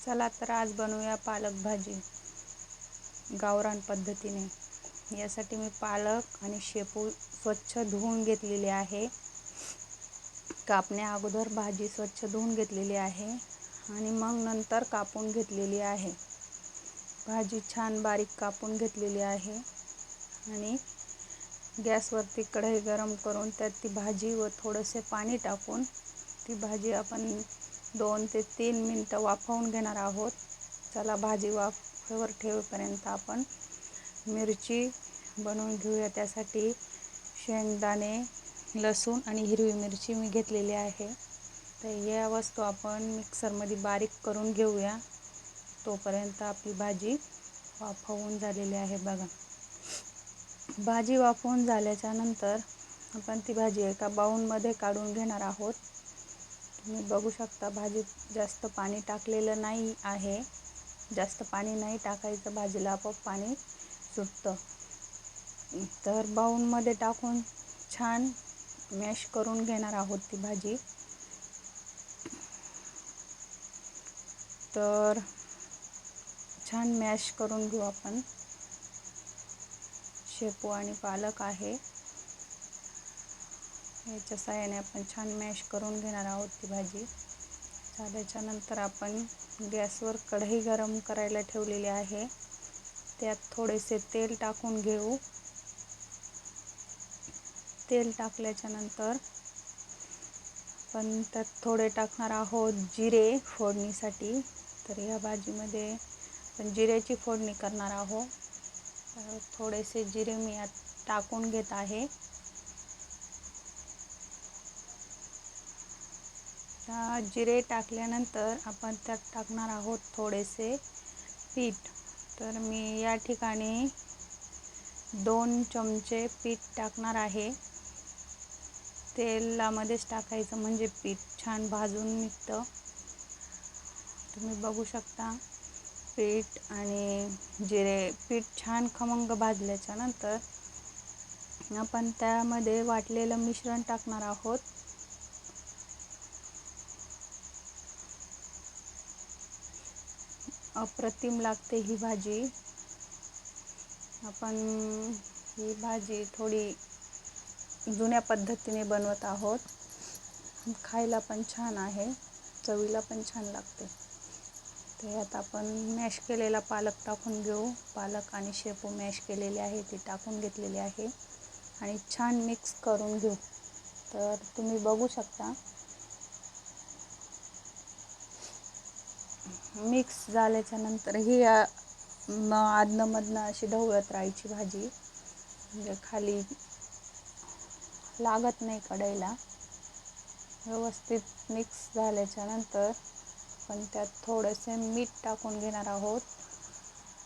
चला तर आज बनवूया पालक भाजी. गावरान पद्धतीने. यासाठी मी पालक आणि शेपू स्वच्छ धुवून घेतलेले आहे. कापण्या अगोदर भाजी स्वच्छ धुवून घेतलेली आहे आणि मग नंतर कापून घेतलेली आहे. भाजी छान बारीक कापून घेतलेली आहे आणि गॅसवरती कढई गरम करून त्यात ती भाजी व थोडंसे पाणी टाकून ती भाजी आपण दोन ते तीन मिनटं वाफवून घेणार आहोत. चला भाजी वाफेवर ठेवेपर्यंत आपण मिरची बनवून घेऊया. त्यासाठी शेंगदाणे लसूण आणि हिरवी मिरची मी घेतलेली आहे. तर या वस्तू आपण मिक्सरमध्ये बारीक करून घेऊया. तोपर्यंत आपली भाजी वाफवून झालेली आहे बघा. भाजी वाफवून झाल्याच्यानंतर आपण ती भाजी एका बाऊलमध्ये काढून घेणार आहोत. तुम्ही बघू शकता भाजीत जास्त पाणी टाकलेलं नाही आहे. जास्त पाणी नाही टाकायचं भाजीला आपोआप पाणी सुटतं. तर बाऊलमध्ये टाकून छान मॅश करून घेणार आहोत ती भाजी. तर छान मॅश करून घेऊ आपण. शेपू आणि पालक आहे. याच्या साह्याने आपण छान मॅश करून घेणार आहोत ती भाजी. झाल्याच्यानंतर आपण गॅसवर कढई गरम करायला ठेवलेली आहे. त्यात थोडेसे तेल टाकून घेऊ. तेल टाकल्याच्यानंतर आपण त्यात थोडे टाकणार आहोत जिरे फोडणीसाठी. तर या भाजीमध्ये आपण जिऱ्याची फोडणी करणार आहोत. थोडेसे जिरे मी यात टाकून घेत आहे. जिरे टाकल्यानंतर आपण त्यात टाकणार आहोत थोडेसे पीठ. तर मी या ठिकाणी दोन चमचे पीठ टाकणार आहे. तेलामध्येच टाकायचं म्हणजे पीठ छान भाजून निघतं. तुम्ही बघू शकता पीठ आणि जिरे पीठ छान खमंग भाजल्याच्या नंतर आपण त्यामध्ये वाटलेलं मिश्रण टाकणार आहोत. अप्रतिम लागते ही भाजी. आपण ही भाजी थोडी जुन्या पद्धतीने बनवत आहोत. खायला पण छान आहे चवीला पण छान लागते. त्यात आपण मॅश केलेला पालक टाकून घेऊ. पालक आणि शेपू मॅश केलेले आहे ते टाकून घेतलेले आहे. आणि छान मिक्स करून घेऊ. तर तुम्ही बघू शकता मिक्स झाल्याच्यानंतर ही आदनमधनं अशी ढवळत राहायची भाजी. म्हणजे खाली लागत नाही कढईला. व्यवस्थित मिक्स झाल्याच्यानंतर आपण त्यात थोडेसे मीठ टाकून घेणार आहोत.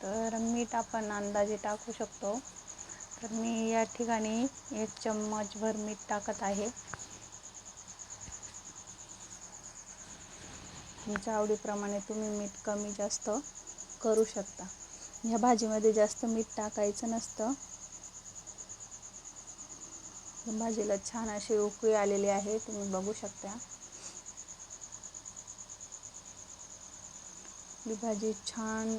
तर मीठ आपण अंदाजे टाकू शकतो. तर मी या ठिकाणी एक चम्मचभर मीठ टाकत आहे. तुमच्या आवडीप्रमाणे तुम्ही मीठ कमी जास्त करू शकता. ह्या भाजीमध्ये जास्त मीठ टाकायचं नसतं. भाजीला छान अशी उकळी आलेली आहे तुम्ही बघू शकता. ही भाजी छान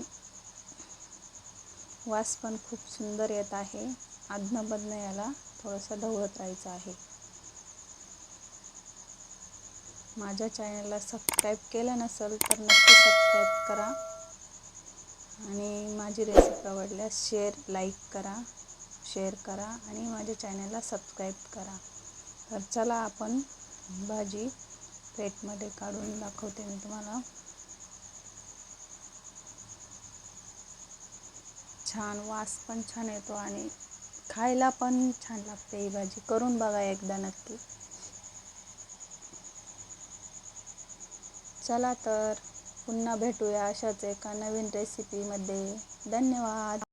वास पण खूप सुंदर येत आहे. आधनं याला थोडंसं ढवळत राहायचं आहे. माझ्या चॅनलला सबस्क्राईब केलं नसेल तर नक्की सबस्क्राईब करा. आणि माझी रेसिपी आवडल्यास शेअर लाईक करा शेअर करा आणि माझ्या चॅनलला सबस्क्राईब करा. तर चला आपण भाजी प्लेटमध्ये काढून दाखवते मी तुम्हाला. छान वास पण छान येतो आणि खायला पण छान लागते ही भाजी. करून बघा एकदा नक्की. चला तर पुन्हा भेटूया अशाच एका नवीन रेसिपीमध्ये धन्यवाद.